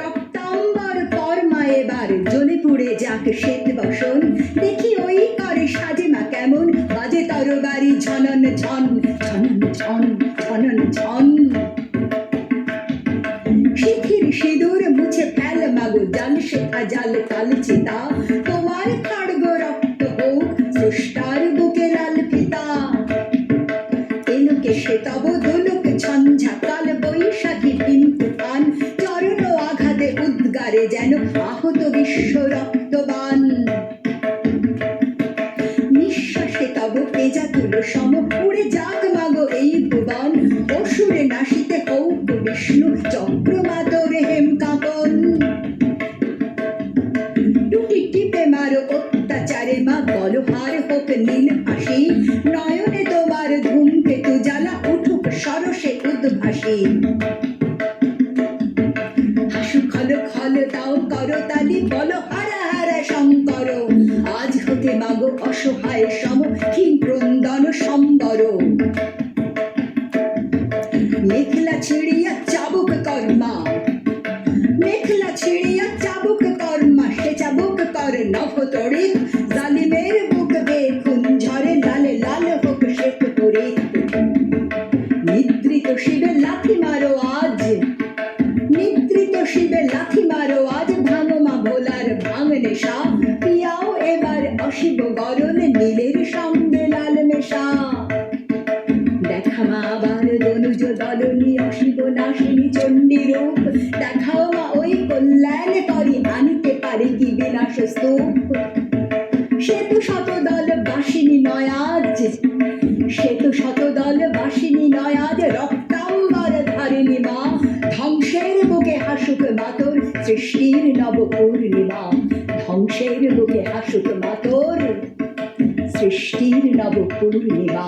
রক্তাম্বর কর্মা এবার জ্বলে পুড়ে যাক শ্বেত বসন। দেখি ওই করে সাজে মা কেমন। বাজে তরবারি, ঝনন ঝন ঝনন ঝন ঝনন ঝন। শিথির সিঁদুর মুছে ফেল মাগো, জাল শেখা জাল কাল উদ্গারে যেন আহত বিশ্ব রক্তবান নিঃশ্বাসে তব পেজা তুলো সম উড়ে যাক মাগো এই ভুবন। অসুরে নাশিতে হৌক বিষ্ণু চক্রমাতর হেম কাঁপন। টুটি টিপে মারো অত্যাচারে মা গলহার হোক নীল হাসি নয়নে তোমার ধূমকেতু জ্বালা উঠুক সরসে উদ্ভাসী। খল খল তাও করো তালি, বলো হারা হারা শঙ্কর। আজ হতে মাগো অসহায় সম হিম ক্রন্দন সম্বর। মেখলা ছিড়িয়া চাবুক কর্মা। মেখলা ছিড়িয়া চাবুক কর্মা, সে চাবুক কর নভ তড়িৎ। জালিমের বুক বেখুন ঝরে লালে লাল হোক শ্বেত তড়িৎ। নিদ্রিত শিবে লাথি মারো, আজ ভাঙো ভোলার ভাঙ নেশা পিয়াও এবার অশিব গরল নীলের সঙ্গে লাল মেশা। দেখা মা আবার দনুজ দলনি, অশিব নাশিনী চণ্ডী রূপ। দেখাও মা ওই কল্যাণ করি, আনিতে পারে কি বিনাশ স্তূপ। সে তো শতদল বাসিনী নয় আজ সে তো শতদল বাসিনী নয় আজ রক্তাম্বর হাসুক মাতর সৃষ্টির নব পূর্ণিমা ধ্বংসের বুকে হাসুক মাতর সৃষ্টির নব পূর্ণিমা